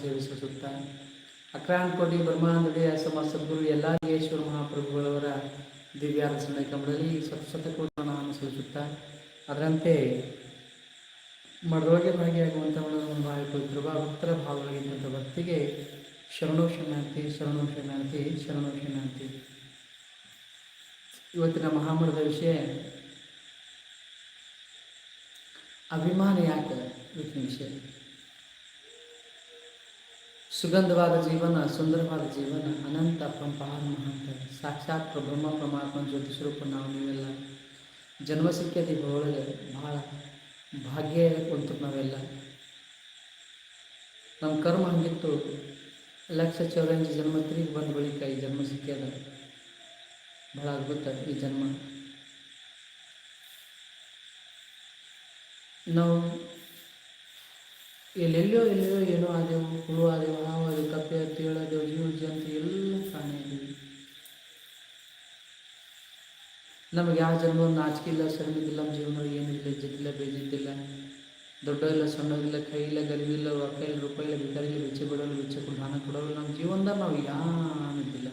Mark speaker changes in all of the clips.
Speaker 1: ಸೇವಿಸುತ್ತಾ. ಅಕ್ರಾಂತಕೋಟಿ ಬ್ರಹ್ಮಾನಂದೇ ಸಮ ಸದ್ಗುರು ಯಲ್ಲಾಗೇಶ್ವರ ಮಹಾಪ್ರಭುಗಳವರ ದಿವ್ಯಾರಸನ ಕಂಬದಲ್ಲಿ ಸತಸತಕೋಟಿ ನಾಮ ಸೂಚಿಸುತ್ತಾ ಅದರಂತೆ ಮಡರೋಗಿ ಭಾಗಿಯಾಗುವಂಥ ಭಾಳ ಕೃಪಾ ಭಕ್ತರ ಭಾವವಾಗಿದ್ದಂಥ ಭಕ್ತಿಗೆ ಶರಣೋ ಶರಣಾರ್ಥಿ ಶರಣೋ ಶರಣಾರ್ಥಿ ಶರಣೋ ಶರಣಾರ್ಥಿ ಇವತ್ತಿನ ಮಹಾಮರದ ವಿಷಯ, ಅಭಿಮಾನ ಯಾಕೆ? ಇವತ್ತಿನ ವಿಷಯ. ಸುಗಂಧವಾದ ಜೀವನ ಸುಂದರವಾದ ಜೀವನ ಅನಂತ ಪಂಪಾರ ಮಹಾಂತ ಸಾಕ್ಷಾತ್ ಬ್ರಹ್ಮ ಪರಮಾತ್ಮ ಜ್ಯೋತಿ ಸ್ವರೂಪ ನಾವು ನೀವೆಲ್ಲ ಜನ್ಮ ಸಿಕ್ಕೈತಿ ಒಳಗೆ ಭಾಳ ಭಾಗ್ಯ ಕುಂತು ನಾವೆಲ್ಲ ನಮ್ಮ ಕರ್ಮ ಹಂಗಿತ್ತು ಲಕ್ಷ ಚೌರಂಜಿ ಜನ್ಮ ತಿರುಗಿ ಬಂದ ಬಳಿಕ ಈ ಜನ್ಮ ಸಿಕ್ಕ್ಯದ ಭಾಳ ಅದ್ಭುತ ಈ ಜನ್ಮ ನಾವು ಎಲ್ಲೆಲ್ಲೋ ಎಲ್ಲೆಲ್ಲೋ ಏನೋ ಆದೆವು, ಹುಳು ಆದೆವು, ನಾವು ಅದು ಕಪ್ಪೆ ತೇಳದೆವು ಜೀವ ಜಂತು ಎಲ್ಲ ಪ್ರಾಣಿ ಆದೆವು ನಮಗೆ ಯಾವ ಜನ್ಮ ನಾಚಿಕೆ ಇಲ್ಲ ಶರಮಿಲ್ಲ ನಮ್ಮ ಜೀವನ ಏನಿಲ್ಲ ಇಜ್ಜತಿಲ್ಲ ಬೇಜಿದ್ದಿಲ್ಲ ದೊಡ್ಡ ಇಲ್ಲ ಸಣ್ಣದಿಲ್ಲ ಕೈ ಇಲ್ಲ ಗರಿಬಿಲ್ಲ ರೊಕ್ಕ ಇಲ್ಲ ರೂಪಾಯಿ ಇಲ್ಲ ಬೇಕಾರಿ ವೆಚ್ಚ ಬಿಡೋಲ್ಲ ವೆಚ್ಚ ಕೊಡು ಹಣ ಕೊಡೋಲ್ಲ, ನಮ್ಮ ಜೀವನದಾಗ ನಾವು ಯಾನಿದ್ದಿಲ್ಲ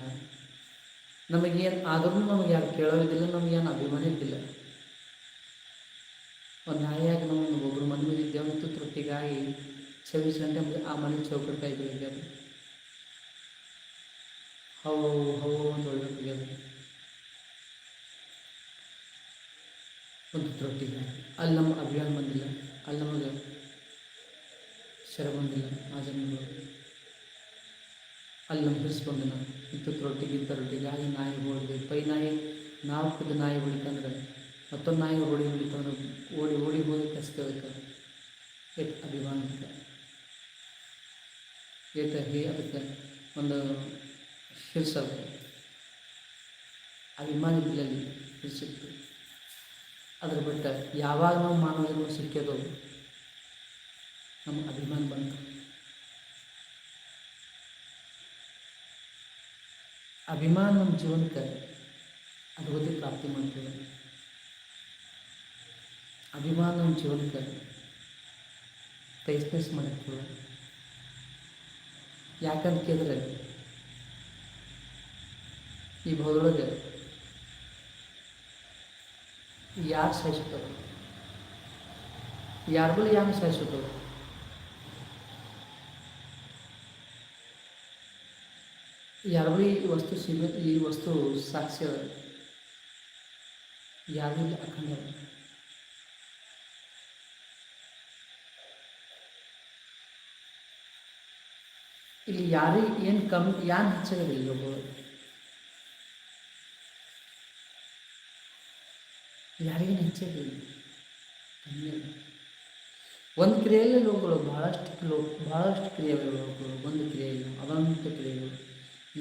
Speaker 1: ನಮಗೇನು ಆದ್ರೂ ನಮಗೆ ಯಾರು ಕೇಳೋದಿಲ್ಲ ನಮಗೇನು ಅಭಿಮಾನ ಇದ್ದಿಲ್ಲ. ಒಂದು ನಾಯಿಯಾಗಿ ನಾವು ಒಬ್ಬರು ಮೇಲೆ ಇದ್ದೇವೆ ಮತ್ತು ತೃಪ್ತಿಗಾಗಿ ಆ ಮನೆ ಚೌಕಟ್ಟು ಕೈ ಬೆಳಿಗ್ಯಾರ ಹೌ ಹೌ ಅಂತ ಒಳ್ಳೆ ಒಂದು ತೃಪ್ತಿಗೆ ಅಲ್ಲಿ ನಮ್ಮ ಅಭಿಯಾನ ಬಂದಿಲ್ಲ. ಅಲ್ಲಿ ನಮಗೆ ಶರ ಬಂದಿಲ್ಲ. ಆ ಜನ್ಮಗಳು ಅಲ್ಲಿ ನಮ್ಮ ಹಿರಿಸ್ ಬಂದಿಲ್ಲ. ಇತ್ತು ರೊಟ್ಟಿಗೆ ಇಂಥ ರೊಟ್ಟಿಗೆ ಅಲ್ಲಿ ನಾಯಿ ಓಡಿದೆ. ಪೈ ನಾಯಿ ನಾವು ನಾಯಿ ಹೊಡಿತಂದ್ರೆ ಮತ್ತೊಂದು ನಾಯಿ ಓಡಿ ಹೊಡಿತಂದ್ರೆ ಓಡಿ ಓಡಿ ಹೋಗಿ ಕಸ್ತೇವೆ ಏಟ್ ಅಭಿಮಾನ ಹೇ ಅದಕ್ಕೆ ಒಂದು ಹಿರ್ಸದ ಅಭಿಮಾನ ಬಿಲ್ಲಲ್ಲಿ ಶಿರ್ಸಿತ್ತು ಅದ್ರ ಬಿಟ್ಟು ಯಾವಾಗ ನಾವು ಮಾನವ ಜನ್ಮ ಸಿಕ್ಕೋದು ನಮ್ಮ ಅಭಿಮಾನ ಬಂತು. ಅಭಿಮಾನ ನಮ್ಮ ಜೀವನಕ್ಕೆ ಅಭಿವೃದ್ಧಿ ಪ್ರಾಪ್ತಿ ಮಾಡ್ತೇವೆ ಅಭಿಮಾನ ನಮ್ಮ ಜೀವನಕ್ಕೆ ತೈಸ್ ಮಾಡಿರ್ತದೆ. ಯಾಕಂತ ಕೇಳಿದ್ರೆ, ಈ ಭೌದೊಳಗೆ ಯಾರು ಸಹಿಸುತ್ತವೆ ಯಾರಿಗೂ ಯಾರು ಸಹಿಸುತ್ತವೆ ಯಾರಿಗೂ ಈ ವಸ್ತು ಸಿಗ ಈ ವಸ್ತು ಸಾಕ್ಷ್ಯ ಯಾರಿಗೂ ಅಖಂಡ ಇಲ್ಲಿ ಯಾರಿಗೆ ಏನು ಕಮ್ಮಿ ಯಾರು ಹೆಚ್ಚಾಗದಿಲ್ಲ ಒಬ್ಬರು ಯಾರಿಗೇನು ಹೆಚ್ಚಾಗಿಲ್ಲ ಕಮ್ಮಿ. ಒಂದು ಕ್ರಿಯೆಯಲ್ಲಿ ಲೋಕಗಳು ಭಾಳಷ್ಟು ಲೋ ಭಾಳಷ್ಟು ಕ್ರಿಯೆಗಳು ಲೋಕಗಳು ಒಂದು ಕ್ರಿಯೆಗಳು ಅವಂತ ಕ್ರಿಯೆಗಳು.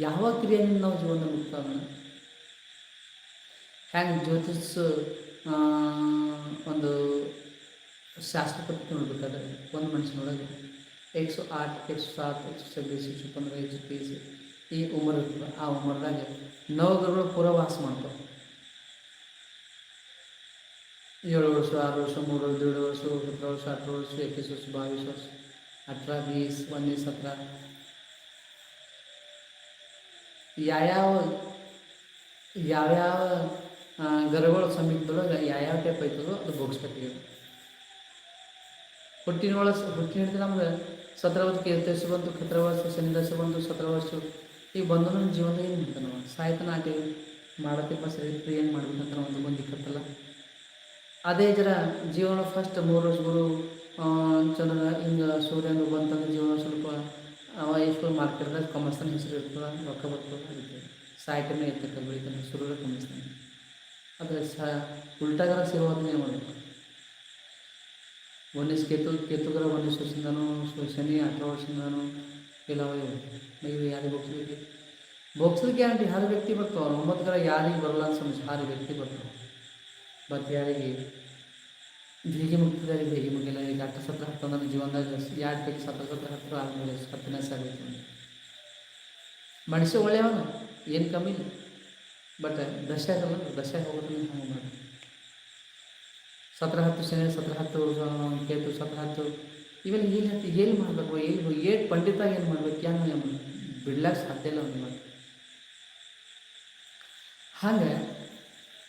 Speaker 1: ಯಾವ ಕ್ರಿಯೆಯಿಂದ ನಾವು ಜೀವನ ಮುಕ್ತಾವ ಹ್ಯಾಂಗೆ ಜ್ಯೋತಿಷ್ ಒಂದು ಶಾಸ್ತ್ರ ನೋಡ್ಬೇಕಾದ್ರೆ, ಒಂದು ಮನುಷ್ಯನೊಳಗೆ एक एक सौ आठ, एक सौ सात, एक सौ छब्बीस, एक सौ पंद्रह, एक सौ तीस, ये उम्र, आ उम्र का नौ करोड़ पूरा मानते ऐल वर्ष आठ वर्ष मूर वर्ष वर्ष, सत्रह वर्ष, आठ वर्ष एक वर्ष, बाईस वर्ष, अठारह, बीस, उन्नीस, सत्रह। याव याव ಗರ್ಭಗಳ ಸಮೀಪದೊಳಗೆ ಯಾವ ಯಾವ ಟೈಪ್ ಐತದೋ ಸತ್ರ ಕೀರ್ತಿಸು ಖತ್ರ ವರ್ಷ ಶನಿದಶ ಬಂತು ಸತ್ರ ವರ್ಷ ಈಗ ಬಂದು ನಮ್ಮ ಜೀವನ ಏನು ಮಾಡ್ತಾನೆ ಸಾಯ್ತಾನ ಮಾಡತಿ ಮಾಡತ್ತಿಪ್ಪ ಸರಿ ಏನು ಮಾಡ್ಬೇಕಂತ ಒಂದು ಬಂದು ಇಕ್ಕತ್ತಲ್ಲ ಅದೇ ಜರ ಜೀವನ ಫಸ್ಟ್ ಮೂರು ವರ್ಷ ಗುರು ಆ, ಚಂದ್ರ ಹಿಂಗೆ ಸೂರ್ಯನ ಬಂತಂದ್ರೆ ಜೀವನ ಸ್ವಲ್ಪ ಅವ ಎಷ್ಟು ಮಾರ್ಕೆಟ್ದಾಗ ಕಮರ್ಸ್ತಾನೆ ಹೆಸರು ಇರ್ತದೆ ರೊಕ್ಕ ಬರ್ತದೆ ಅದಕ್ಕೆ ಸಾಯ್ತಾನೆ ಇರ್ತಕ್ಕ ಬೆಳಿತಾನೆ ಸೂರ್ಯ ಕಮಿಸ್ತಾನೆ ಅದೇ ಸ ಉಲ್ಟಾಗರ ಸೇವಾದನೆ ಏನು ಮಾಡಬೇಕು? ಒನ್ನಿಸ್ ಕೇತು ಕೇತುಗರ ಒನ್ನಿಸ್ ವರ್ಷದಿಂದನೂ ಸೊ- ಶನಿ ಅಠರ ವರ್ಷದಿಂದನೂ ಇಲ್ಲ ಇವು ಯಾರಿಗೆ ಬೋಗ್ಸ್ಲಿಕ್ಕೆ ಬೋಗ್ಸೋದು ಗ್ಯಾರಂಟಿ ಹರ ವ್ಯಕ್ತಿ ಬರ್ತಾವೆ ಒಂಬತ್ತು ಗರ ಯಾರಿಗೆ ಬರಲ್ಲ ಅಂತ ಸಮಸ್ಯೆ ಹಾರು ವ್ಯಕ್ತಿ ಬರ್ತಾವೆ ಮತ್ತು ಯಾರಿಗೆ ಬೇಗೆ ಮುಗ್ತಿದ್ದಾರೆ ಬೇಗೆ ಮುಗಿಲ್ಲ ಈಗ ಅಟ್ಟ ಸತ್ರ ಹತ್ತು ನನ್ನ ಜೀವನದಾಗ ಎರಡು ಪೈಕಿ ಸತ್ರ ಸತ್ರ ಹತ್ತು ಆದಮೇಲೆ ಹತ್ತನೇ ಸಾಗೈತೆ ಮನುಷ್ಯ ಒಳ್ಳೆಯವನ ಏನು ಕಮ್ಮಿ ಇಲ್ಲ ಬಟ್ ದಶ ಆಗಲ್ಲ ದಶ ಹೋಗೋದನ್ನ ಹಂಗೆ ಮಾಡಿ ಸತ್ರ ಹತ್ತು ಶನಿ ಸತ್ರ ಹತ್ತು ಕೇತು ಸತ್ರ ಹತ್ತು ಇವೆಲ್ಲ ಏನು ಹತ್ತಿ ಏನು ಮಾಡಬೇಕು, ಏನು ಏಟ್ ಪಂಡಿತ ಏನು ಮಾಡ್ಬೇಕು, ಏನು ಬಿಡ್ಲಾಕ ಸಾಧ್ಯ ಇಲ್ಲ ಒಂದು ಹಾಗೆ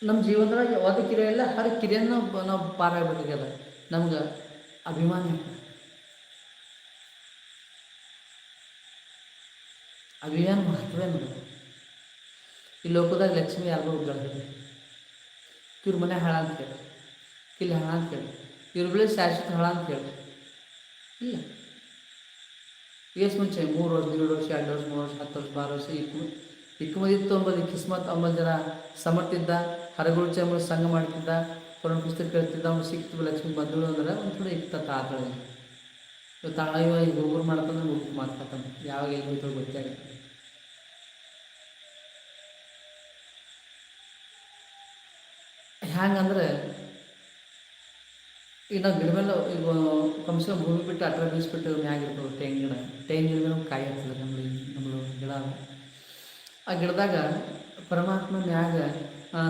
Speaker 1: ನಮ್ಮ ಜೀವನದಾಗ ಯಾವುದು ಕಿರೆ ಇಲ್ಲ, ಹರ ಕಿರಿಯನ್ನು ನಾವು ಪಾರಾಗಬೇಕಾಗ್ಯದ ನಮ್ಗೆ ಅಭಿಮಾನ ಅಭಿಮಾನ ಮಾಡ್ತವೆ ನೋಡೋದು ಈ ಲೋಕದಾಗ ಲಕ್ಷ್ಮಿ ಯಾರಿಗೂ ಉಗ್ಗಳಿದೆ ಇವ್ರ ಮನೆ ಹಾಳ ಅಂತ ಹೇಳಿ ಇಲ್ಲಿ ಹಣ ಅಂತ ಕೇಳಿ ಇವ್ರ ಬೆಳೆ ಶಾಶ್ವತ ಹಣ ಅಂತ ಹೇಳಿ. ಇಲ್ಲ. ಎಷ್ಟು ಮುಂಚೆ ಮೂರು ವರ್ಷ, ಎರಡು ವರ್ಷ ಎರಡು ವರ್ಷ, ಮೂರು ವರ್ಷ, ಹತ್ತು ವರ್ಷ, ಬಾರು ವರ್ಷ ಇಕ್ಕು ಇಕ್ಕಮದಿತ್ತು ಅಂಬೋದು ಕಿಸ್ಮತ್ ಅಂಬಲ್ ಜನ ಸಮರ್ಥಿದ್ದ ಚಂಬಳ ಸಂಘ ಮಾಡ್ತಿದ್ದ, ಕೊರೋನ ಪುಸ್ತಕ ಕೇಳ್ತಿದ್ದ, ಅವ್ನು ಸಿಕ್ತು ಲಕ್ಷ್ಮಿ ಬಂದಳು ಅಂದ್ರೆ ಒಂದು ಥೋಡೆ ಇಕ್ತ ತಾತಳ ಇವತ್ತು ತಾಳ ಇವ ಈಗ ಒಬ್ಬರು ಮಾಡ್ತಾನೆ ಉಪ್ಪು ಮಾತಾಡ್ತಾನೆ ಯಾವಾಗ ಎಲ್ಲಿ ಹೋಯ್ತು ಗೊತ್ತಾಗುತ್ತೆ ಹ್ಯಾಂಗಂದ್ರೆ ಈಗ ನಾವು ಗಿಡ ಮೇಲೆ ಈಗ ಕಮ್ಸೆ ಕಮ್ ಭೂಮಿ ಬಿಟ್ಟು ಅಟ್ರ ಬೀಸ್ಬಿಟ್ಟು ಮ್ಯಾಗ ಇರ್ತವೆ ತೆಂಗಿನ ತೆಂಗಿನ ನಮ್ಗೆ ಕಾಯಿ ಆಗ್ತದೆ ನಮ್ಮ ನಮ್ಮ ಗಿಡ. ಆ ಗಿಡದಾಗ ಪರಮಾತ್ಮ ಮ್ಯಾಗ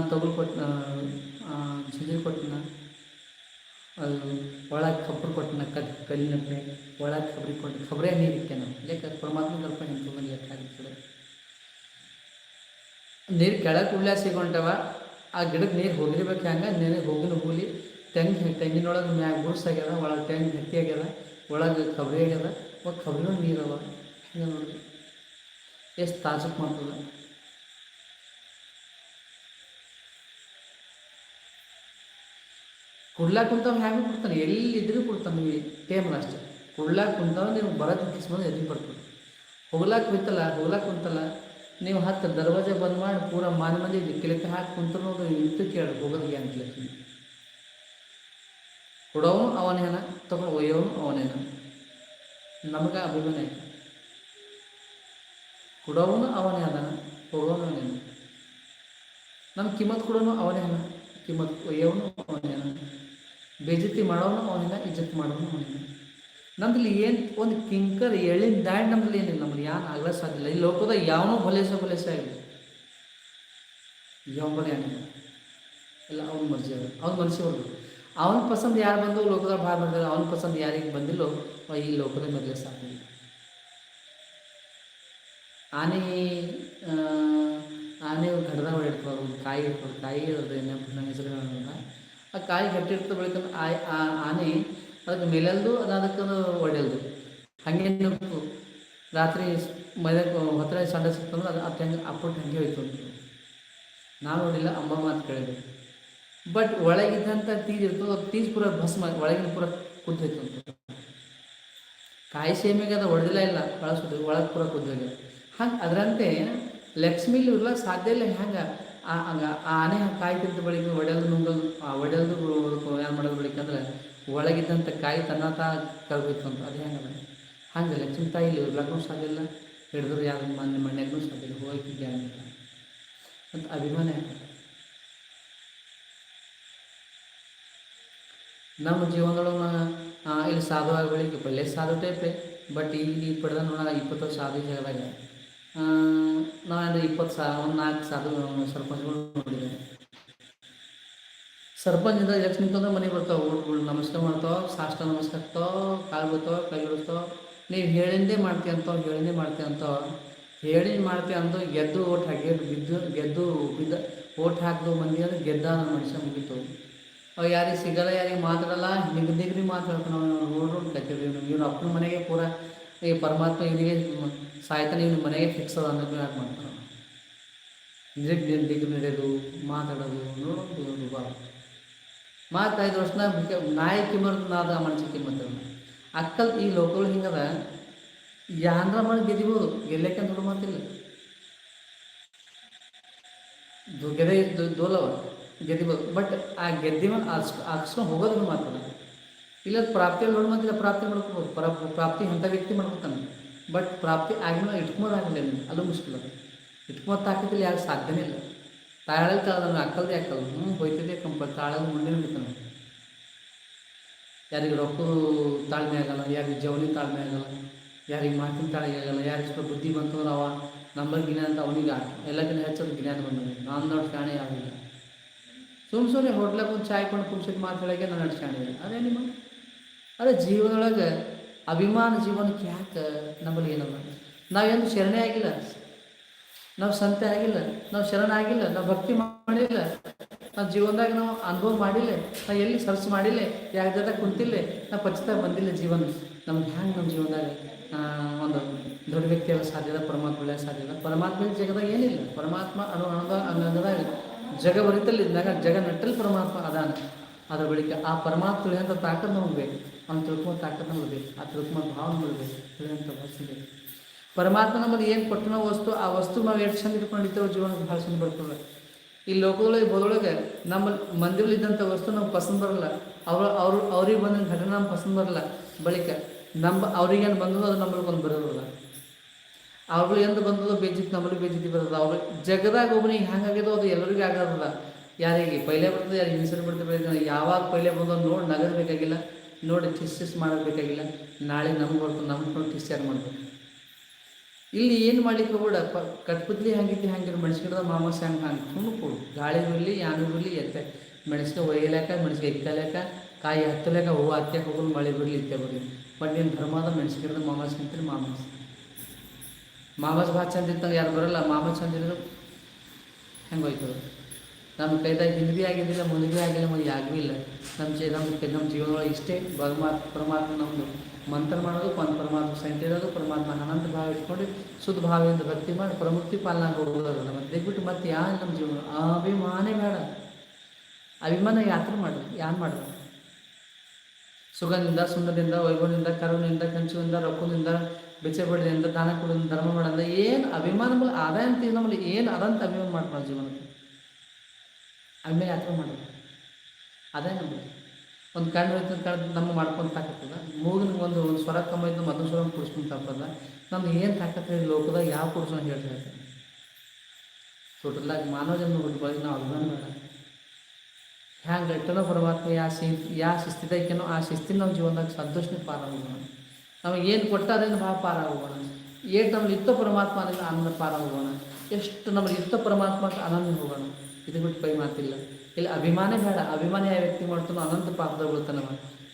Speaker 1: ತೊಗಲು ಕೊಟ್ಟ ಜಿಜಿ ಕೊಟ್ಟನ ಅದು ಒಳಗೆ ಕಬ್ರು ಕೊಟ್ಟನ ಕದ್ ಕಲ್ಲಿನ ಒಳಗೆ ಖಬ್ರಿ ಕೊಟ್ಟು ಖಬ್ರೇ ನೀರು ಇಟ್ಟೆ ನಾವು. ಲೆಕ್ಕ ಪರಮಾತ್ಮ ಕಲ್ಪ ನಿಂತು ಮನೆ ಲೆಕ್ಕ ಆಗಿರ್ತದೆ? ನೀರು ಕೆಳಗೆ ಉಳ್ಳ ಸಿಗೊಂಡವ ಆ ಗಿಡಕ್ಕೆ ನೀರು ಹೋಗಿರ್ಬೇಕು ಹಂಗೆ? ನೀರು ಹೋಗಿನ ಹೋಗಲಿ ತೆಂಗು ತೆಂಗಿನೊಳಗೆ ಮ್ಯಾಗ ಗುಡ್ಸಾಗ್ಯದ ಒಳಗೆ ತೆಂಗು ಗಟ್ಟಿ ಆಗ್ಯದ, ಒಳಗೆ ಕಬರಿ ಆಗ್ಯದ ಒಟ್ಟು ಕಬ್ರಿನೂ ನೀರವ ಹಿಂಗೆ ನೋಡ್ರಿ. ಎಷ್ಟು ತಾಜಕ್ ಮಾಡ್ತದ. ಕುಡ್ಲಾಕ್ ಕುಂತವ್ ಹ್ಯಾಂಗ ಕೊಡ್ತಾನೆ, ಎಲ್ಲಿ ಇದ್ರೂ ಕೊಡ್ತಾನೆ ನೀವು ಟೇಮಲ್ ಅಷ್ಟೇ. ಕುಡ್ಲಾಕ್ ಕುಂತವ ನೀವು ಬರೋದು ಕಿಸ್ಮಂದು ಎಲ್ಲಿ ಬರ್ತದೆ ಹೋಗ್ಲಾಕ್ ಹೋಯ್ತಲ್ಲ ಹೋಗ್ಲಾಕ್ ಕುಂತಲ್ಲ, ನೀವು ಹತ್ತು ದರ್ವಾಜೆ ಬಂದ್ ಮಾಡಿ ಪೂರ ಮಾನ ಮಂದಿ ಕಿಲಕ್ಕೆ ಹಾಕಿ ಕುಂತರು ಇಂತು ಕೇಳಿ ಹೋಗೋದಿಗೆ ಅಂತಲೇ ಕೊಡೋನು ಅವನೇನ, ತಗೊಂಡು ಒಯ್ಯೋನು ಅವನೇನ. ನಮಗೆ ಅಭಿಮಾನ. ಐತೆ ಕೊಡೋವನು ಅವನೇ ಅದನ ಹೋಗೋನು ಅವನೇನ. ನಮ್ಮ ಕಿಮ್ಮತ್ ಕೊಡೋನು ಅವನೇ ಅನ ಕಿಮ್ಮತ್ ಒಯ್ಯೋನು ಅವನೇನ ಬೇಜತಿ ಮಾಡೋನು ಅವನೇನ ಇಜ್ಜತ್ ಮಾಡೋನು ಅವನೇನ ನಮ್ದಲ್ಲಿ ಏನು ಒಂದು ಕಿಂಕರ್ ಎಳಿನ ದಾಡ್ ನಮ್ಮಲ್ಲಿ ಏನಿಲ್ಲ ನಮ್ದು ಯಾನ್ ಆಗಲ ಸಾಧ್ಯ ಇಲ್ಲ ಲೋಕದ ಯಾವನೋ ಬಲೇಸ ಬಲೇಸ ಯಾವ ಯಾವಂಬಲ್ಲಿ ಏನಿಲ್ಲ ಎಲ್ಲ ಅವ್ನ ಮರ್ಜಿ ಅವ್ನ ಹೋಗ್ಬೇಕು ಹೊರದು ಅವನ ಪಸಂದ್ ಯಾರು ಬಂದು ಲೋಕದಾಗ ಭಾಳ ಮಾಡಿದ್ರೆ ಅವನ ಪಸಂದ್ ಯಾರಿಗೆ ಬಂದಿಲ್ಲೋ ಈ ಲೋಕದ ಮೇಲೆ ಇಲ್ಲ ಆನೆ ಆನೆ ಗಡ್ದ ಹೊಡಿರ್ತವೆ ಒಂದು ಕಾಯಿ ಇರ್ತದೆ ಕಾಯಿ ಇರೋದು ನೆನಪು ನನ್ನ ಹೆಸರು ಆ ಕಾಯಿ ಗಟ್ಟಿರ್ತದೆ ಬಳಿಕ ಆ ಆನೆ ಅದಕ್ಕೆ ಮೇಲೆಲ್ದು, ಅದು ಅದಕ್ಕೆ ಒಡೆಯಲ್ದು ಹಾಗೆ ರಾತ್ರಿ ಮೈದಾಗ ಹೊತ್ತರ ಸಂಡ ಸಿಕ್ತಂದ್ರೆ ಅದು ಅದು ಹೆಂಗೆ ಅಪ್ಪಟ್ಟು ಹಂಗೆ ಹೋಯ್ತು. ನಾನು ನೋಡಿಲ್ಲ ಅಮ್ಮ ಮಾತು ಕೇಳಿದೆ ಬಟ್ ಒಳಗಿದ್ದಂಥ ತೀರಿರ್ತದೆ ಅದು ತೀಜ್ ಪೂರ ಭಸ್ಮ ಒಳಗಿನ ಪೂರ ಕುದ್ದೈತಂತ ಕಾಯಿ ಸೇಮಿಗೆ ಅದು ಹೊಡೆದಿಲ್ಲ ಇಲ್ಲ, ಬಳಸೋದು, ಒಳಗೆ ಪೂರ ಕುದ್ದೋಗ್ಯ ಹಂಗೆ ಅದರಂತೆ ಲಕ್ಷ್ಮೀಲಿ ಇರ್ಲಕ್ಕೆ ಸಾಧ್ಯ ಇಲ್ಲ ಹೆಂಗೆ ಆ ಹಂಗೆ ಆ ಆನೆ ಕಾಯಿ ತಿಂದ ಬಳಿಕ ಒಡೆಲ್ದು ನುಂಗಲು, ಆ ಒಡೆಯಲ್ದು ಏನು ಮಾಡೋದು ಬಳಿಕ ಅಂದ್ರೆ ಒಳಗಿದ್ದಂಥ ಕಾಯಿ ತನ್ನ ತಾ ಕರ್ಗೋಯ್ತು ಅಂತ ಅದು ಹೆಂಗದ ಹಂಗೆ ಲಕ್ಷ್ಮೀ ತಾಯಿಲಿ ಇರ್ಲಕ್ಕೂ ಸಾಧ್ಯ ಇಲ್ಲ, ಹಿಡಿದ್ರು ಯಾರು ಮನೆ, ಮನೆಗೂ ಸಾಧ್ಯ ಇಲ್ಲ ಹೋಗಿ ಅಂತ. ಅಭಿಮಾನ ನಮ್ಮ ಜೀವನದೊಳಗೆ ಇಲ್ಲಿ ಸಾಧು ಆಗಬೇಕು ಪಲ್ಲೆ ಸಾಧು ಟೈಪೇ. ಬಟ್ ಇಲ್ಲಿ ಪಡೆದ ನೋಡೋಣ ಇಪ್ಪತ್ತು ವರ್ಷ ಸಾಧು ಜಾಗದಾಗ. ನಾನು ಇಪ್ಪತ್ತು ಸಾ, ಒಂದು ನಾಲ್ಕು ಸಾಧು ಸರ್ಪಂಚ್ಗಳು ನೋಡಿದೆ ಸರ್ಪಂಚದ ಎಲೆಕ್ಷನ್ ತಂದ್ರೆ ಮನೆಗೆ ಬರ್ತಾವೆ ಓಟ್ಗಳು ನಮಸ್ಕಾರ ಮಾಡ್ತಾವ ಸಾಷ್ಟ ನಮಸ್ಕಾರ ಕಾಲು ಬರ್ತಾವ ಕೈ ಹಿಡಿಸ್ತಾವ ನೀವು ಹೇಳಿಂದೇ ಮಾಡ್ತೀಯ ಅಂತ, ಹೇಳಿಂದೇ ಮಾಡ್ತೀಯ ಅಂತ ಹೇಳಿ ಮಾಡ್ತೀಯ ಅಂತ ಗೆದ್ದು ಓಟ್ ಹಾಕಿ ಬಿದ್ದು ಗೆದ್ದು ಬಿದ್ದ, ಓಟ್ ಹಾಕಿದು ಮಂದಿ ಅಂದ್ರೆ ಗೆದ್ದ ಮನುಷ್ಯ ಮುಗೀತು. ಅವು ಯಾರಿಗೆ ಸಿಗಲ್ಲ, ಯಾರಿಗೆ ಮಾತಾಡಲ್ಲ ನಿಗ್ ನಿಗದಿ ಮಾತಾಡ್ತಾನೆ ನಾವು ನೋಡ್ರು ಕತ್ತೀವಿ ಇವ್ನು ಅಪ್ಪನ ಮನೆಗೆ ಪೂರ ಈ ಪರಮಾತ್ಮ ಇವನಿಗೆ ಸಾಯ್ತಾನೆ ಇವನ ಮನೆಗೆ ಫಿಕ್ಸ್ ಅದ ಅನ್ನೋದು ಯಾಕೆ ಮಾಡ್ತಾನೆ ನಿಗ್ ಡಿಗ್ರಿ ನಡೆಯೋದು ಮಾತಾಡೋದು ನೋಡೋದು ಬಾ ಮತ್ತು ಐದು ವರ್ಷನಾಗ ನಾಯಕಿ ನಾಯಿ ಕಿಮ್ಮರ್ದು ನಾದ ಮನುಷ್ಯ ಕಿಮ್ಮತ್ತ ಅಕ್ಕಲ್ ಈ ಲೋಕಲ್ ಹಿಂಗದ. ಯಾಂದ್ರ ಮಾಡಿ ಗೆದಿಬೋದು ಗೆಲ್ಲಕ್ಕೆ ದೊಡ್ಡ ಮಾತಿಲ್ಲ. ಗೆದೆ ದೋಲವ. ಗೆದಿಬೋದು ಬಟ್ ಆ ಗೆದ್ದಿ ಮೇಲೆ ಅಷ್ಟು ಅಷ್ಟು ಹೋಗೋದು ಮಾತಲ್ಲ ಇಲ್ಲ ಪ್ರಾಪ್ತಿಯಲ್ಲಿ ನೋಡಿ ಮಾತಿಲ್ಲ ಪ್ರಾಪ್ತಿ ಮಾಡ್ಕೋಬೋದು. ಪ್ರ ಪ್ರಾಪ್ತಿ ಅಂಥ ವ್ಯಕ್ತಿ ಮಾಡ್ಕೊತಾನೆ. ಬಟ್ ಪ್ರಾಪ್ತಿ ಇಟ್ಕೊಂಬೋದಾಗಲ್ಲ ನಿಮ್ಗೆ ಅಲ್ಲೂ ಮುಷ್ಕಿಲ್ಲ ಅದು. ಇಟ್ಕೊಂಬತ್ತು ಹಾಕಿದ್ರೆ ಯಾರು ಸಾಧ್ಯನೇ ಇಲ್ಲ. ತಾಳಲ್ಲಿ ತಾಳದ ಅಕ್ಕಲ್ದೇ ಹಾಕಲ್ಲ ಹ್ಞೂ ಹೋಯ್ತದೆ ಕಂಪ ತಾಳಲ್ಲಿ ಮುಂದಿನ ಬಿಡ್ತಾನೆ. ಯಾರಿಗೆ ರೊಕ್ಕ ತಾಳ್ಮೆ ಆಗಲ್ಲ, ಯಾರಿಗೆ ಜವಳಿ ತಾಳ್ಮೆ ಆಗಲ್ಲ, ಯಾರಿಗೆ ಮಾತಿನ ತಾಳ್ಮೆ ಆಗಲ್ಲ, ಯಾರಿಗೆ ಸ್ವಲ್ಪ ಬುದ್ಧಿ ಬಂತಂದ್ರೆ ಅವ ನಂಬರ್ ಜ್ಞಾನ ಅಂತ ಅವನಿಗೆ ಎಲ್ಲಕ್ಕಿಂತ ಹೆಚ್ಚು ಜ್ಞಾನ ಬಂದದ ನಾನು ನೋಡಿ ಕಾಣೆ ಆಗಿಲ್ಲ ಸುಮ್ಮ ಸುಮ್ಮನೆ ಹೋಟ್ಲಾಗ ಒಂದು ಚಾಯ್ ಕೊಂಡು ಕುಂಸಿಟ್ಟು ಮಾತಾಡೋಕೆ ನಾನು ನಡ್ಸ್ಕೊಂಡಿದ್ದೀನಿ. ಅದೇ ನಿಮ್ಮ? ಅದೇ ಜೀವನದೊಳಗೆ ಅಭಿಮಾನ ಜೀವನಕ್ಕೆ ಯಾಕೆ ನಮ್ಮಲ್ಲಿ ಏನಲ್ಲ ನಾವೇನು ಶರಣೆ ಆಗಿಲ್ಲ. ನಾವು ಸಂತೆ ಆಗಿಲ್ಲ. ನಾವು ಶರಣ ಆಗಿಲ್ಲ. ನಾವು ಭಕ್ತಿ ಮಾಡಿಲ್ಲ. ನಾವು ಜೀವನದಾಗ ನಾವು ಅನುಭವ ಮಾಡಿಲ್ಲ. ನಾವು ಎಲ್ಲಿ ಸರ್ಚ್ ಮಾಡಿಲ್ಲ. ಯಾವ್ದಾಗ ಕುಂತಿಲ್ಲ. ನಾವು ಪಚ್ಚಿದಾಗ ಬಂದಿಲ್ಲ ಜೀವನ. ನಮ್ಗೆ ಹ್ಯಾಂಗೆ ನಮ್ಮ ಜೀವನದಾಗ ಒಂದು ದೊಡ್ಡ ವ್ಯಕ್ತಿಯಾಗ ಸಾಧ್ಯದ? ಪರಮಾತ್ಮ ಸಾಧ್ಯದ? ಪರಮಾತ್ಮ ಜಗದಾಗ ಏನಿಲ್ಲ. ಪರಮಾತ್ಮ ಅನುಭವ ಅನ್ನೋದಾಗ ಜಗ ಹೊರಿತಲ್ಲಿದ್ದಾಗ ಜಗ ನಟ್ಟಲ್ಲಿ ಪರಮಾತ್ಮ ಅದಾನ. ಅದರ ಬಳಿಕ ಆ ಪರಮಾತ್ಮ ತಿಳಿಯಂಥ ತಾಕತ್ ನಮಗೆ ಬೇಕು. ಅವ್ನು ತಿಳ್ಕೊಂಡ್ ತಾಕತ್ ನಮ್ಗೆ ಬೇಕು. ಆ ತಿಳ್ಕೊಂಡ್ ಭಾವನೆ ನಮ್ಗೆ ಬೇಕು. ತಿಳಿಯಂಥ ವಸ್ತು ಬೇಕು. ಪರಮಾತ್ಮ ನಮ್ಮಲ್ಲಿ ಏನು ಕೊಟ್ಟನೋ ವಸ್ತು, ಆ ವಸ್ತು ನಾವು ಎಷ್ಟು ಚಂದ ಇಟ್ಕೊಂಡಿರ್ತೇವೆ ಜೀವನ ಭಾಳ ಚಂದ ಬರ್ತದೆ ಈ ಲೋಕದೊಳಗೆ ಬೋದೊಳಗೆ ನಮ್ಮ ಮಂದಿರಲ್ಲಿದ್ದಂಥ ವಸ್ತು ನಮ್ಗೆ ಪಸಂದ್ ಬರಲ್ಲ. ಅವ್ರ, ಅವ್ರು, ಅವ್ರಿಗೆ ಬಂದ ಘಟನೆ ನಮ್ಗೆ ಪಸಂದ್ ಬರಲ್ಲ. ಬಳಿಕ ನಮ್ಮ ಅವ್ರಿಗೇನು ಬಂದದೋ ಅದು ನಮ್ಮಲ್ಲಿ ಬಂದು ಬರೋದಿಲ್ಲ. ಅವ್ಗಳು ಎಂದು ಬಂದದೋ ಬೇಜಿತ್, ನಮ್ಮಲ್ಲಿ ಬೇಜಿತಿ ಬರ್ತದೆ. ಅವ್ರು ಜಗದಾಗ ಒಬ್ಬನಿಗೆ ಹ್ಯಾಂಗಾಗ್ಯದೋ ಅದು ಎಲ್ಲರಿಗೂ ಆಗೋದಿಲ್ಲ. ಯಾರಿಗೆ ಪೈಲೆ ಬರ್ತದೆ, ಯಾರಿಗೆ ಹೆಸರು ಬರ್ತದೆ ಯಾವಾಗ ಪೈಲೆ ಬಂದೋ ನೋಡಿ ನಗರಬೇಕಾಗಿಲ್ಲ ನೋಡಿ ಟಿಸ್ ಟಿಸ್ ಮಾಡಬೇಕಾಗಿಲ್ಲ ನಾಳೆ ನಮ್ಗೆ ಬರ್ತದೆ ನಮ್ಗೆ ನೋಡಿ ಟಿಸ್ ಯಾರು ಮಾಡಬೇಕು? ಇಲ್ಲಿ ಏನು ಮಾಡ್ಲಿಕ್ಕೆ ಕೂಡ ಪ ಕಟ್ಪುದ್ಲಿ ಹಂಗಿತ್ತು ಹಂಗಿರೋ ಮೆಣಸಿಗಿಡದ ಮಾಮಸ ಹಂಗೆ ಹಂಗೆ ತುಂಬ ಕೊಡು. ಗಾಳಿ ಬರಲಿ, ಯಾನು ಬರಲಿ, ಎತ್ತೆ. ಮೆಣಸಿನ ಒಯ್ಯಲಾಕ ಮೆಣಸಿಗೆ ಎಕ್ಕಲಾಕ ಕಾಯಿ ಹತ್ತಲಾಕ ಹೂವು ಹತ್ತಕ್ಕೆ ಹೋಗಲು ಮಳೆ ಬರಲಿ, ಇತ್ತೆ ಬರಲಿ. ಬಟ್ ನೀನು ಧರ್ಮದ ಮೆಣಸಿಗಿಡದ ಮಾಮಸ ಅಂತೀರಿ ಮಾಮಸ ಮಾಮಸ್ ಭಾಳ ಚಂದ ಇದ್ದಂಗೆ ಯಾರು ಬರಲ್ಲ, ಮಾಮಸ್ ಚಂದ ಇರೋದು ಹೆಂಗೆ ಹೋಯ್ತದ ನಮ್ಮ ಕೈದಾಗ ಹಿಂದೆ ಭೀ ಆಗಿದ್ದಿಲ್ಲ ಮುಂದೆ ಭೀ ಆಗಿಲ್ಲ ಮುಂದೆ ಯಾಗೂ ಇಲ್ಲ. ನಮ್ಮ ಚೇ ನಮ್ಮ ನಮ್ಮ ಜೀವನದೊಳಗೆ ಇಷ್ಟೇ. ಪರಮಾತ್ಮ ಪರಮಾತ್ಮ ನಮ್ಮದು ಮಂತ್ರ ಮಾಡೋದು ಒಂದು ಪರಮಾತ್ಮ ಸಂತ ಇರೋದು, ಪರಮಾತ್ಮ ಅನಂತ ಭಾವ ಇಟ್ಕೊಂಡು ಶುದ್ಧ ಭಾವದಿಂದ ಭಕ್ತಿ ಮಾಡಿ ಪ್ರಮುಕ್ತಿ ಪಾಲನೆ ಹೋಗೋದು ನಮ್ಮ ಬಿಟ್ಟು ಮತ್ತೆ ಯಾ ನಮ್ಮ ಜೀವನ ಅಭಿಮಾನೇ ಬೇಡ. ಅಭಿಮಾನ ಯಾತ್ರೆ ಮಾಡು ಯಾರು ಮಾಡ ಸುಗಂಧದಿಂದ ಸುಂದರದಿಂದ ವೈಭವದಿಂದ ಕರುವಿನಿಂದ ಕಂಚುವಿಂದ ರೊಕ್ಕದಿಂದ ಬೆಚ್ಚಬಡಿದಿಂದ ದಾನ ಕೊಡೋದ್ರಿಂದ ಧರ್ಮ ಮಾಡೋದ್ರಿಂದ ಏನು ಅಭಿಮಾನ ಮೇಲೆ ಆದಾಯ ಅಂತ ನಮ್ಮಲ್ಲಿ ಏನು ಅದಂತ ಅಭಿಮಾನ ಮಾಡ್ಕೊಳ್ಳೋ ಜೀವನಕ್ಕೆ. ಅಭಿಮಾನ ಯಾತ್ರೆ ಮಾಡೋದು. ಅದೇ ನಮಗೆ. ಒಂದು ಕಣ್ಣು ಹೋಯ್ತು ಕಣ್ಣು ನಮ್ಮ ಮಾಡ್ಕೊಂಡು ತಾಕತ್ತದ. ಮೂಗಿನ ಒಂದು ಒಂದು ಸ್ವರ ಕಮ್ಮ ಇದ್ದು ಮತ್ತೊಂದು ಸ್ವರ ಕುಡಿಸ್ಕೊಂಡು ತಪ್ಪದ ನಮ್ದು ಏನು ತಾಕತ್ತ ಲೋಕದಾಗ ಯಾವ ಕುಡಿಸೋ ಹೇಳ್ತಾ ಇರ್ತಾರೆ ಆಗಿ ಮಾನವ ಜನ್ಮ ಹುಟ್ಟು ನಾವು ಅಭಿಮಾನ ಬೇಡ ಹ್ಯಾಂಗೆ ಇಟ್ಟನೋ ಪರಮಾತ್ಮ ಯಾ ಶಿ, ಯಾ ಶಿಸ್ತಿದೈಕೆನೋ ಆ ಶಿಸ್ತಿನ ನಮ್ಮ ಜೀವನದಾಗ ಸಂತೋಷನೇ ಪಾರಾಗೋಣ. ನಮಗೆ ಏನು ಕೊಟ್ಟ ಅದನ್ನು ಭಾಳ ಹೋಗೋಣ ಏಟ್ ನಮ್ಮಲ್ಲಿ ಇತ್ತೋ ಪರಮಾತ್ಮ ಅದನ್ನು ಆನಂದ ಪಾರಾಗೋಣ. ಎಷ್ಟು ನಮ್ಮಲ್ಲಿ ಇತ್ತೋ ಪರಮಾತ್ಮ ಆನಂದ ಹೋಗೋಣ ಇದು ಬಿಟ್ಟು ಕೈ ಮಾತಿಲ್ಲ. ಇಲ್ಲಿ ಅಭಿಮಾನೇ ಬೇಡ. ಅಭಿಮಾನ ಯಾವ ವ್ಯಕ್ತಿ ಮಾಡ್ತಾನೋ ಅನಂತ ಪಾಪದಾಗ ಬೀಳ್ತಾನವ.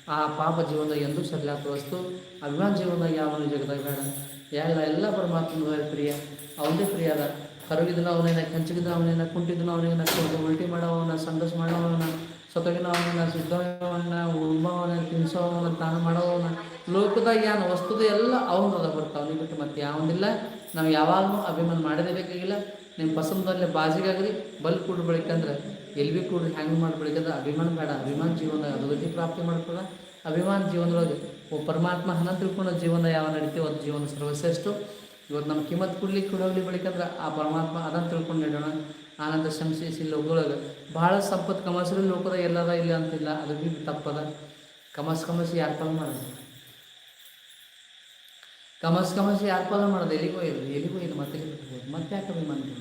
Speaker 1: ಆ ಪಾಪ ಜೀವನದಾಗ ಎಂದೂ ಸರಿಯಾದ ವಸ್ತು. ಅಭಿಮಾನ ಜೀವನದಾಗ ಯಾವ ಜಗದಾಗ ಬೇಡ. ಎಲ್ಲ ಎಲ್ಲ ಪರಮಾತ್ಮನ ಪ್ರಿಯ. ಅವನದೇ ಪ್ರಿಯ ಅದ. ಕರಗಿದನ ಅವನೇನ ಕಂಚಿಗಿದ ಅವನೇನ ಕುಂಟಿದನ ಅವನೇನ ಉಲ್ಟಿ ಮಾಡವನ, ಸಂತೋಷ ಮಾಡವನ ಸೊತಗಿನ ಅವನ ಸಿದ್ಧವನ್ನ ಉಳ್ಬವನ ತಿನ್ಸೋವನ ತಾನ ಮಾಡವನ ಲೋಕದಾಗ ಏನು ವಸ್ತುದ ಎಲ್ಲ ಅವನದ ಬರ್ತಾವ ಅವನಿಗೆ ಬಿಟ್ಟು ಮತ್ತೆ ಯಾವನಿಲ್ಲ. ನಾವು ಯಾವಾಗಲೂ ಅಭಿಮಾನ ಮಾಡದೇ ಬೇಕಾಗಿಲ್ಲ. ನಿಮ್ಮ ಪಸಂದಲ್ಲೇ ಬಾಜಿಗಾಗ್ರಿ ಬಲ್ ಕೂಡ ಬೆಳಿಕಂದ್ರೆ ಎಲ್ಲಿ ಭೀ ಕೂಡ ಹ್ಯಾಂಗ್ ಮಾಡಿ ಅಭಿಮಾನ ಬೇಡ. ಅಭಿಮಾನ ಜೀವನ ಅಭಿವೃದ್ಧಿ ಪ್ರಾಪ್ತಿ ಮಾಡ್ಕೊಳ್ಳ. ಅಭಿಮಾನ ಜೀವನದೊಳಗೆ ಓ ಪರಮಾತ್ಮ ಹಣ ತಿಳ್ಕೊಂಡ ಜೀವನ ಯಾವ ನಡೀತೀವಿ ಅದು ಜೀವನ ಸರ್ವಶ್ರೇಷ್ಠ. ಇವತ್ತು ನಮ್ಮ ಕಿಮ್ಮತ್ ಕೊಡ್ಲಿಕ್ಕೆ ಕೊಡೋಗ್ಲಿ ಬೆಳಿಕಂದ್ರೆ ಆ ಪರಮಾತ್ಮ ಅದನ್ನು ತಿಳ್ಕೊಂಡು ಇಡೋಣ. ಆನಂದ ಶಂಸಿಸಿ ಲೋಕದೊಳಗೆ. ಭಾಳ ಸಂಪತ್ತು ಕಮಸರು ಲೋಕದ ಎಲ್ಲದ ಇಲ್ಲ ಅಂತಿಲ್ಲ, ಅದು ಭೀ ತಪ್ಪದ. ಕಮಸ್ ಕಮಸಿ ಯಾರು ಪಾಲ ಮಾಡೋದು? ಕಮಸ್ ಕಮಸಿ ಯಾರು ಪಾಲ ಮಾಡೋದು? ಎಲ್ಲಿಗೋ ಇಲ್ಲ ಎಲ್ಲಿಗೋ ಇಲ್ಲ ಮತ್ತೆ ಮತ್ತೆ ಯಾಕೆ ಮಾಡೋದು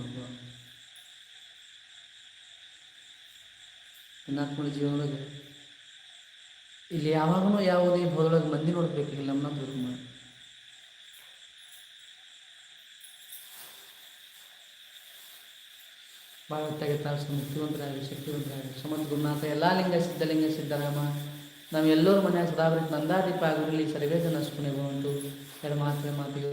Speaker 1: ಪುಣ್ಯಾತ್ಮನ ಜೀವನದಾಗ ಇಲ್ಲಿ ಯಾವಾಗಲೂ ಯಾವುದೇ ಹೋದೊಳಗೆ ಮಂದಿ ನೋಡ್ಬೇಕಾಗಿಲ್ಲ ನಮ್ಮನ್ನ ದುರ್ಗ ಮಾಡಿ ಭಾಳ ಹೊತ್ತಾಗಿರ್ತಾರೆ ಮುಕ್ತಿವಂತರಾಗಲಿ ಶಕ್ತಿವಂತರಾಗಿ ಸಮಂತ ಗುರುನಾಥ, ಎಲ್ಲ ಲಿಂಗ ಸಿದ್ಧಲಿಂಗ ಸಿದ್ಧರಾಮ ನಾವೆಲ್ಲರೂ ಮನೆಯ ಸದಾವೃತ್ ನಂದಾದೀಪ ಆಗಿರಲಿ ಸರ್ವೇ ಜನ ಸ್ಪುಣೆ ಬಂತು ಎರಡು ಮಾತ್ರ ಮಾತಿಗೆ